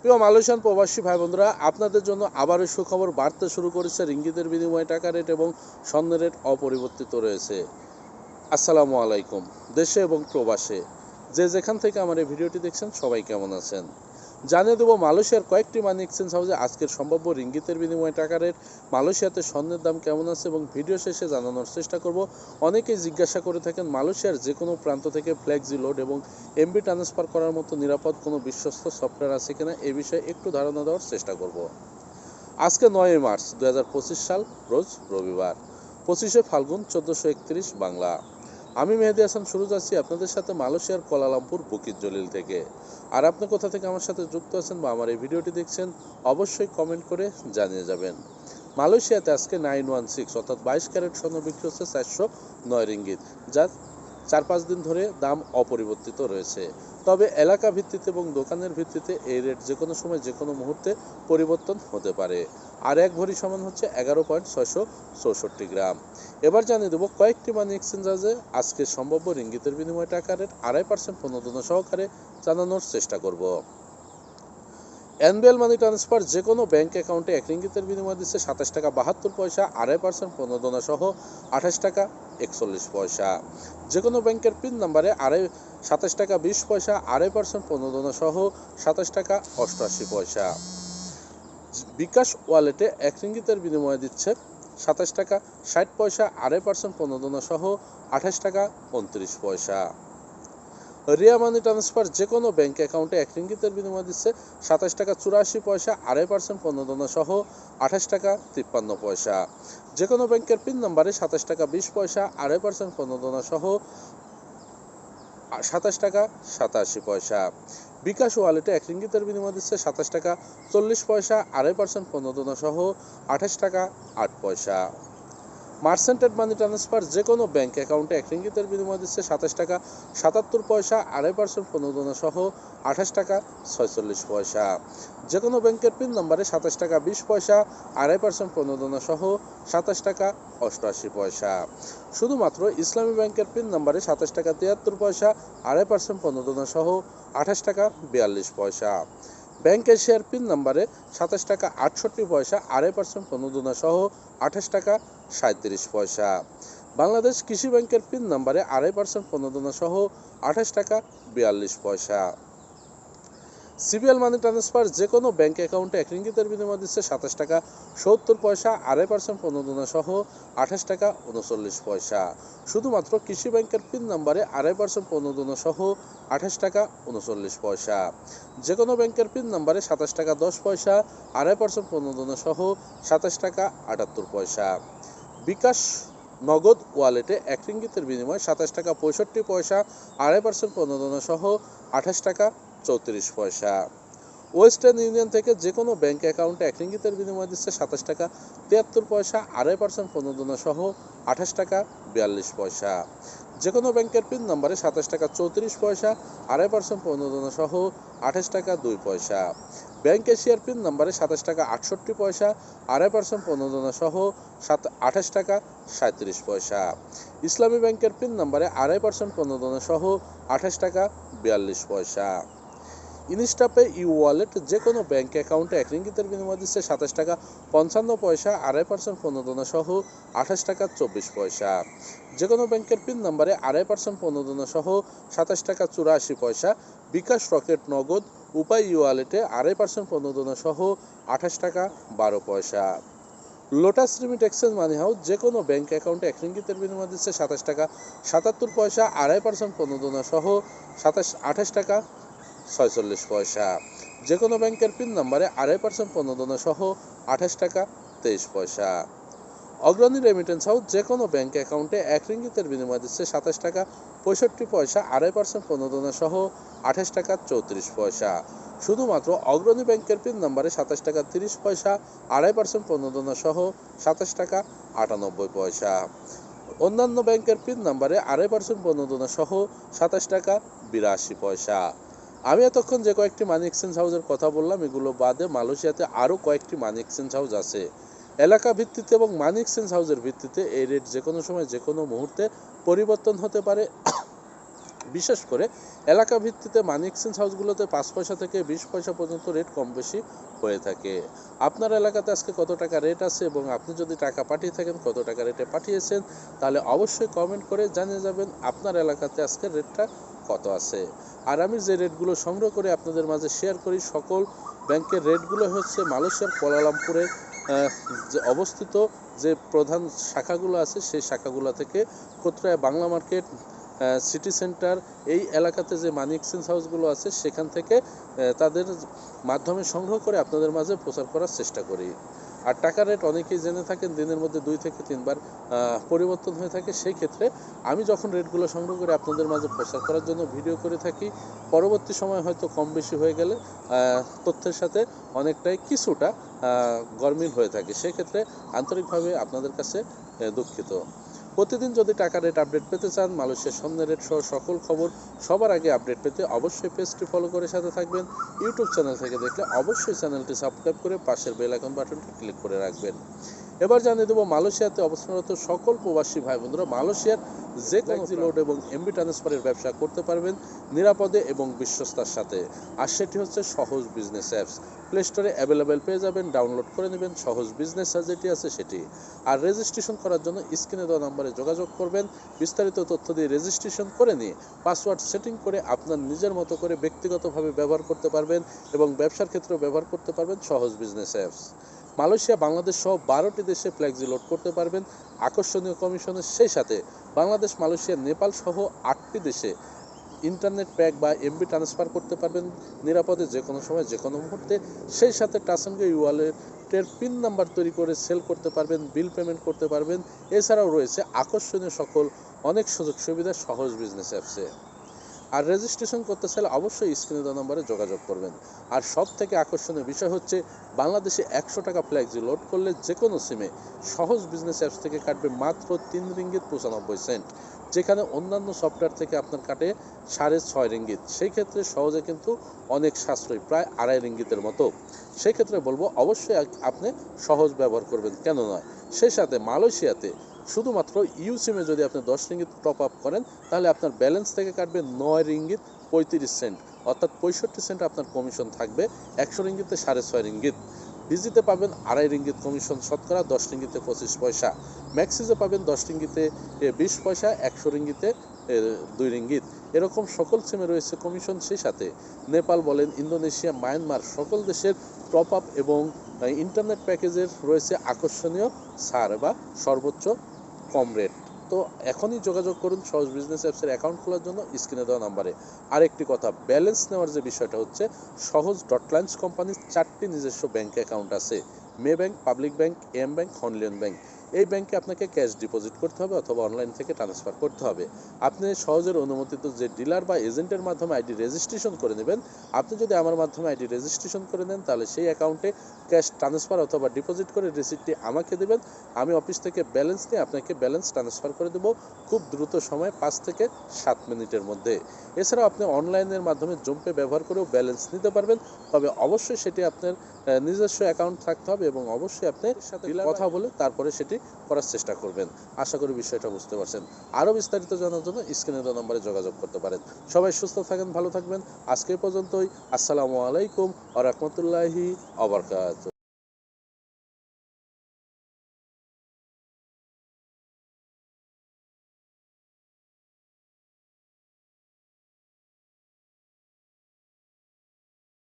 প্রিয় মালয়েশিয়ান প্রবাসী ভাই বন্ধুরা আপনাদের জন্য আবারও সুখবর বাড়তে শুরু করেছে রিঙ্গিতের বিনিময়ে টাকা রেট এবং স্বর্ণের রেট অপরিবর্তিত রয়েছে। আসসালামু আলাইকুম, দেশে এবং প্রবাসে। যে যেখান থেকে আমার এই ভিডিওটি দেখছেন, সবাই কেমন আছেন? জানিয়ে দেবো, মালয়েশিয়ার কয়েকটি মানি এক্সচেঞ্জ হাউসে আজকের সম্ভাব্য রিঙ্গিতের বিনিময়ে টাকা রেট মালয়েশিয়াতে স্বর্ণের দাম কেমন আছে এবং ভিডিও শেষে জানানোর চেষ্টা করব। অনেকেই জিজ্ঞাসা করে থাকেন, মালয়েশিয়ার যে কোনো প্রান্ত থেকে ফ্ল্যাক্সি লোড এবং এমবি ট্রান্সফার করার মতো নিরাপদ কোনো বিশ্বস্ত সফটওয়্যার আছে কিনা এ বিষয়ে একটু ধারণা দেওয়ার চেষ্টা করব। আজকে নয়ই মার্চ দু হাজার পঁচিশ সাল, রোজ রবিবার। পঁচিশে ফাল্গুন চোদ্দোশো বাংলা। আমি মেহেদি হাসান, শুরু যাচ্ছি আপনাদের সাথে মালয়েশিয়ার কোলালামপুর বুকির জলিল থেকে। আর আপনি কোথা থেকে আমার সাথে যুক্ত আছেন বা আমার এই ভিডিওটি দেখছেন, অবশ্যই কমেন্ট করে জানিয়ে যাবেন। মালয়েশিয়াতে আজকে নাইন ওয়ান সিক্স অর্থাৎ বাইশ ক্যারেট স্বর্ণ বিক্রি হচ্ছে চারশো নয় রিঙ্গিত। যা চার পাঁচ দিন ধরে দাম অপরিবর্তিত রয়েছে। তবে এলাকা ভিত্তিতে এবং দোকানের ভিত্তিতে এই রেট যে কোনো সময় যে কোনো মুহূর্তে পরিবর্তন হতে পারে। আর এক ভরি সমান হচ্ছে এগারো পয়েন্ট ছয়শো চৌষট্টি গ্রাম। এবার জানিয়ে দেবো কয়েকটি মানি এক্সচেঞ্জ আছে আজকে সম্ভাব্য রিঙ্গিতের বিনিময় টাকা রেট আড়াই পার্সেন্ট প্রণোদনা সহকারে জানানোর চেষ্টা করব। এনবিএল মানি ট্রান্সফার যে কোনো ব্যাঙ্ক অ্যাকাউন্টে এক রিঙ্গিতের বিনিময় দিচ্ছে সাতাশ টাকা, বাহাত্তর পয়সা, আড়াই পার্সেন্ট প্রণোদনা সহ আঠাশ টাকা, একচল্লিশ পয়সা। যে কোনো ব্যাংকের পিন নাম্বারে আড়াই, সাতাশ টাকা, বিশ পয়সা, আড়াই পার্সেন্ট প্রণোদনা সহ সাতাশ টাকা অষ্টআশি পয়সা। বিকাশ ওয়ালেটে এক রিঙ্গিতের বিনিময়ে দিচ্ছে সাতাশ টাকা, ষাট পয়সা, আড়াই পার্সেন্ট প্রণোদনা সহ আঠাশ টাকা, উনত্রিশ পয়সা। রিয়া মানি ট্রান্সফার যে কোনো ব্যাংক অ্যাকাউন্টে এক রিঙ্গিতের বিনিময় দিচ্ছে সাতাশ টাকা চুরাশি পয়সা, আড়াই পার্সেন্ট প্রণোদনা সহ আঠাশ টাকা তিপ্পান্ন পয়সা। যে কোনো ব্যাংকের পিন নম্বরে সাতাশ টাকা বিশ পয়সা, আড়াই পার্সেন্ট প্রণোদনা সহ সাতাশ টাকা সাতাশি পয়সা। বিকাশ ওয়ালেটে এক রিঙ্গিতের বিনিময় দিচ্ছে সাতাশ টাকা চল্লিশ পয়সা, আড়াই পার্সেন্ট প্রণোদনা সহ আঠাশ টাকা আট পয়সা। মার্সেন্টেড মানি ট্রান্সফার যে কোনো ব্যাংক অ্যাকাউন্টে এক রিঙ্গিতের বিনিময় দিচ্ছে সাতাশ টাকা, সাতাত্তর পয়সা, আড়াই পার্সেন্ট প্রণোদনা সহ আঠাশ টাকা, ছয়চল্লিশ পয়সা। যে কোনো ব্যাংকের পিন নম্বরে সাতাশ টাকা, বিশ পয়সা, আড়াই পার্সেন্ট প্রণোদনা সহ সাতাশ টাকা, অষ্টআশি পয়সা। শুধুমাত্র ইসলামী ব্যাংকের পিন নম্বরে সাতাশ টাকা, তিয়াত্তর পয়সা, আড়াই পার্সেন্ট প্রণোদনা সহ আঠাশ টাকা, বিয়াল্লিশ পয়সা। ব্যাংক শেয়ার পিন নাম্বারে সাতাশ টাকা আটষট্টি পয়সা, আড়াই পার্সেন্ট প্রণোদনা সহ আঠাশ টাকা সাঁত্রিশ পয়সা। বাংলাদেশ কৃষি ব্যাংকের পিন নাম্বারে আড়াই পার্সেন্ট প্রণোদনা সহ আঠাশ টাকা বিয়াল্লিশ পয়সা। সিবিএল মানি ট্রান্সফার যে কোনো ব্যাঙ্ক অ্যাকাউন্টে এক রিঙ্গিতের বিনিময় দিচ্ছে সাতাশ টাকা, সত্তর পয়সা, আড়াই পার্সেন্ট প্রণোদনা সহ আঠাশ টাকা উনচল্লিশ পয়সা। শুধুমাত্র কৃষি ব্যাংকের পিন নাম্বারে আড়াই পার্সেন্ট প্রণোদনা সহ আঠাশ টাকা উনচল্লিশ পয়সা। যে কোনো ব্যাংকের পিন নাম্বারে সাতাশ টাকা দশ পয়সা, আড়াই পার্সেন্ট প্রণোদনা সহ সাতাশ টাকা আটাত্তর পয়সা। বিকাশ নগদ ওয়ালেটে এক রিঙ্গিতের বিনিময়ে সাতাশ টাকা পঁয়ষট্টি পয়সা, আড়াই পার্সেন্ট প্রণোদনা সহ আঠাশ টাকা চৌত্রিশ পয়সা। ওয়েস্টার্ন ইউনিয়ন থেকে যে কোনো ব্যাংক অ্যাকাউন্টে এক রিঙ্গিতের বিনিময় দিচ্ছে সাতাশ টাকা, তিয়াত্তর পয়সা, আড়াই পার্সেন্ট প্রণোদনা সহ আঠাশ টাকা, বিয়াল্লিশ পয়সা। যে কোনো ব্যাংকের পিন নম্বরে সাতাশ টাকা, চৌত্রিশ পয়সা, আড়াই পার্সেন্ট প্রণোদনা সহ আঠাশ টাকা, দুই পয়সা। ব্যাংক এশিয়ার পিন নম্বরে সাতাশ টাকা, আটষট্টি পয়সা, আড়াই পার্সেন্ট প্রণোদনা সহ সাত, আঠাশ টাকা, সাঁত্রিশ পয়সা। ইসলামী ব্যাংকের পিন নম্বরে আড়াই পার্সেন্ট প্রণোদনা সহ আঠাশ টাকা, বিয়াল্লিশ পয়সা। ইনস্টাপে ই ওয়ালেট যে কোনো ব্যাঙ্ক অ্যাকাউন্টে এক রিঙ্গিতের বিনিময় দিচ্ছে সাতাশ টাকা পঞ্চান্ন পয়সা, আড়াই পার্সেন্ট প্রণোদনা সহ আঠাশ টাকা চব্বিশ পয়সা। যে কোনো ব্যাংকের পিন নাম্বারে আড়াই পার্সেন্ট প্রণোদনা সহ সাতাশ টাকা চুরাশি পয়সা, বিকাশ রকেট নগদ, উপায় ই ওয়ালেটে আড়াই পার্সেন্ট প্রণোদনা সহ আঠাশ টাকা বারো পয়সা। Lotus Remit Exchange money house যে কোনো ব্যাঙ্ক অ্যাকাউন্টে এক রিঙ্গিতের বিনিময় দিচ্ছে সাতাশ টাকা সাতাত্তর পয়সা, আড়াই পার্সেন্ট প্রণোদনা সহ সাতাশ, আঠাশ টাকা ছয়চল্লিশ পয়সা। যে কোনো ব্যাংকের পিন নম্বরে আড়াই পার্সেন্ট প্রণোদনা সহ আঠাশ টাকা তেইশ পয়সা। অগ্রণী রেমিটেন্স হাউস যে কোনো ব্যাংক অ্যাকাউন্টে এক রিঙ্গিতের বিনিময় দিচ্ছে সাতাশ টাকা পঁয়ষট্টি পয়সা, আড়াই পার্সেন্ট প্রণোদনা সহ আঠাশ টাকা চৌত্রিশ পয়সা। শুধুমাত্র অগ্রণী ব্যাংকের পিন নম্বরে সাতাশ টাকা তিরিশ পয়সা, আড়াই পার্সেন্ট প্রণোদনা সহ সাতাশ টাকা আটানব্বই পয়সা। অন্যান্য ব্যাংকের পিন নম্বরে আড়াই পার্সেন্ট প্রণোদনা সহ সাতাশ টাকা বিরাশি পয়সা। আমি এতক্ষণ যে কয়েকটি মানি এক্সচেঞ্জ হাউসের কথা বললাম, এগুলো বাদে মালয়েশিয়াতে আরও কয়েকটি মানি এক্সচেঞ্জ হাউস আছে। এলাকা ভিত্তিতে এবং মানি এক্সচেঞ্জ হাউসের ভিত্তিতে এই রেট যে কোনো সময় যে কোনো মুহূর্তে পরিবর্তন হতে পারে। বিশেষ করে এলাকা ভিত্তিতে মানি এক্সচেঞ্জ হাউসগুলোতে পাঁচ পয়সা থেকে বিশ পয়সা পর্যন্ত রেট কম বেশি হয়ে থাকে। আপনার এলাকাতে আজকে কত টাকা রেট আছে এবং আপনি যদি টাকা পাঠিয়ে থাকেন, কত টাকা রেটে পাঠিয়েছেন, তাহলে অবশ্যই কমেন্ট করে জানিয়ে যাবেন আপনার এলাকাতে আজকে রেটটা কত আছে? আর আমি যে রেটগুলো সংগ্রহ করে আপনাদের মাঝে শেয়ার করি, সকল ব্যাংকের রেটগুলো হচ্ছে মালয়েশিয়ার কোলালামপুরে যে অবস্থিত যে প্রধান শাখাগুলো আছে, সেই শাখাগুলো থেকে Kotaraya Bangla market city centre, এই এলাকাতে যে মানি এক্সচেঞ্জ হাউসগুলো আছে, সেখান থেকে তাদের মাধ্যমে সংগ্রহ করে আপনাদের মাঝে প্রচার করার চেষ্টা করি। আর টাকার রেট অনেকেই জেনে থাকেন, দিনের মধ্যে দুই থেকে তিনবার পরিবর্তন হয়ে থাকে। সেই ক্ষেত্রে আমি যখন রেটগুলো সংগ্রহ করে, আপনাদের মাঝে প্রচার করার জন্য ভিডিও করে থাকি। পরবর্তী সময় হয়তো কম বেশি হয়ে গেলে তথ্যের সাথে অনেকটাই কিছুটা গরমিল হয়ে থাকে। সেক্ষেত্রে আন্তরিকভাবে আপনাদের কাছে দুঃখিত। প্রতিদিন যদি টাকা রেট আপডেট পেতে চান, মালয়েশিয়ার স্বর্ণ রেট সহ সকল খবর সবার আগে আপডেট পেতে অবশ্যই পেজটি ফলো করে সাথে থাকবেন। ইউটিউব চ্যানেল থেকে দেখলে অবশ্যই চ্যানেলটি সাবস্ক্রাইব করে পাশের বেল আইকন বাটনটি ক্লিক করে রাখবেন। এবার জানিয়ে দেবো মালয়েশিয়াতে অবস্থানরত সকল প্রবাসী ভাই বন্ধুরা মালয়েশিয়ার যে কোনো লোড এবং এমবি ট্রান্সফারের ব্যবসা করতে পারবেন নিরাপদে এবং বিশ্বস্তার সাথে। আর সেটি হচ্ছে সহজ বিজনেস অ্যাপস। প্লে স্টোরে অ্যাভেলেবেল পেয়ে যাবেন ডাউনলোড করে নেবেন সহজ বিজনেস যেটি আছে সেটি। আর রেজিস্ট্রেশন করার জন্য স্ক্রিনে দেওয়া নম্বরে যোগাযোগ করবেন বিস্তারিত তথ্য দিয়ে রেজিস্ট্রেশন করে নিয়ে পাসওয়ার্ড সেটিং করে আপনার নিজের মতো করে ব্যক্তিগতভাবে ব্যবহার করতে পারবেন এবং ব্যবসার ক্ষেত্রেও ব্যবহার করতে পারবেন সহজ বিজনেস অ্যাপস। মালয়েশিয়া, বাংলাদেশ সহ বারোটি দেশে ফ্ল্যাগজি লোড করতে পারবেন। আকর্ষণীয় কমিশনের সেই সাথে বাংলাদেশ, মালয়েশিয়া, নেপাল সহ আটটি দেশে ইন্টারনেট প্যাক বা এমবি ট্রান্সফার করতে পারবেন। নিরাপদে যে কোনো সময়, যে কোনো মুহূর্তে। সেই সাথে টাসঙ্গে ওয়ালেটের পিন নাম্বার তৈরি করে সেল করতে পারবেন, বিল পেমেন্ট করতে পারবেন। এছাড়াও রয়েছে আকর্ষণীয় সকল অনেক সুযোগ সুবিধা সহজ বিজনেস অ্যাপসে। আর রেজিস্ট্রেশন করতে চাইলে অবশ্যই স্ক্রিনে দেওয়া নম্বরে যোগাযোগ করবেন। আর সব থেকে আকর্ষণীয় বিষয় হচ্ছে, বাংলাদেশে একশো টাকা ফ্ল্যাক্সি লোড করলে যে কোনো সিমে সহজ বিজনেস অ্যাপস থেকে কাটবে মাত্র তিন রিঙ্গিত পঁচানব্বই সেন্ট যেখানে অন্যান্য সফটওয়্যার থেকে আপনার কাটে সাড়ে ছয় রিঙ্গিত। সেই ক্ষেত্রে সহজে কিন্তু অনেক সাশ্রয়, প্রায় আড়াই রিঙ্গিতের মতো। সেক্ষেত্রে বলব, অবশ্যই আপনি সহজ ব্যবহার করবেন, কেন নয়? সেই সাথে মালয়েশিয়াতে শুধুমাত্র ইউ সিমে যদি আপনি দশ রিঙ্গিত টপ আপ করেন, তাহলে আপনার ব্যালেন্স থেকে কাটবে নয় রিঙ্গিত পঁয়ত্রিশ সেন্ট অর্থাৎ পঁয়ষট্টি সেন্ট আপনার কমিশন থাকবে একশো রিঙ্গিতে সাড়ে ছয় রিঙ্গিত। ডিজিতে পাবেন আড়াই রিঙ্গিত কমিশন শতকরা দশ রিঙ্গিতে পঁচিশ পয়সা। ম্যাক্সিজে পাবেন দশ রিঙ্গিতে বিশ পয়সা, একশো রিঙ্গিতে দুই রিঙ্গিত। এরকম সকল সিমে রয়েছে কমিশন সেই সাথে। নেপাল বলেন, ইন্দোনেশিয়া, মায়ানমার সকল দেশের টপ আপ এবং ইন্টারনেট প্যাকেজের রয়েছে আকর্ষণীয় ছাড় বা সর্বোচ্চ কম রেট তো এখনই যোগাযোগ করুন সহজ বিজনেস অ্যাপসের অ্যাকাউন্ট খোলার জন্য স্ক্রিনে দেওয়া নাম্বারে আরেকটি কথা ব্যালেন্স নেওয়ার যে বিষয়টা হচ্ছে, সহজ ডট ডটলাইন্স কোম্পানির চারটি নিজস্ব ব্যাংক অ্যাকাউন্ট আছে। Maybank Public Bank M bank Hong Leong bank এই ব্যাংকে আপনাকে ক্যাশ ডিপোজিট করতে হবে অথবা অনলাইন থেকে ট্রান্সফার করতে হবে। আপনি সহজের অনুমোদিত যে ডিলার বা এজেন্টের মাধ্যমে আইডি রেজিস্ট্রেশন করে নেবেন আপনি যদি আমার মাধ্যমে আইডি রেজিস্ট্রেশন করে নেন তাহলে সেই অ্যাকাউন্টে ক্যাশ ট্রান্সফার অথবা ডিপোজিট করে রিসিপ্টটি আমাকে দেবেন। আমি অফিস থেকে ব্যালেন্স নিয়ে আপনাকে ব্যালেন্স ট্রান্সফার করে দেবো খুব দ্রুত সময় পাঁচ থেকে সাত মিনিটের মধ্যে। এছাড়াও আপনি অনলাইনের মাধ্যমে জম্পে ব্যবহার করেও ব্যালেন্স নিতে পারবেন তবে অবশ্যই সেটি আপনার নিজস্ব অ্যাকাউন্ট থাকতে হবে এবং অবশ্যই আপনি সাথে কথা বলে তারপরে সেটি করার চেষ্টা করবেন। আশা করি বিষয়টা বুঝতে পারছেন। আরও বিস্তারিত জানার জন্য স্ক্রিনে দেওয়া নম্বরে যোগাযোগ করতে পারেন। সবাই সুস্থ থাকেন, ভালো থাকবেন। আজকে পর্যন্তই। আসসালামু আলাইকুম আ রহমতুল্লাহি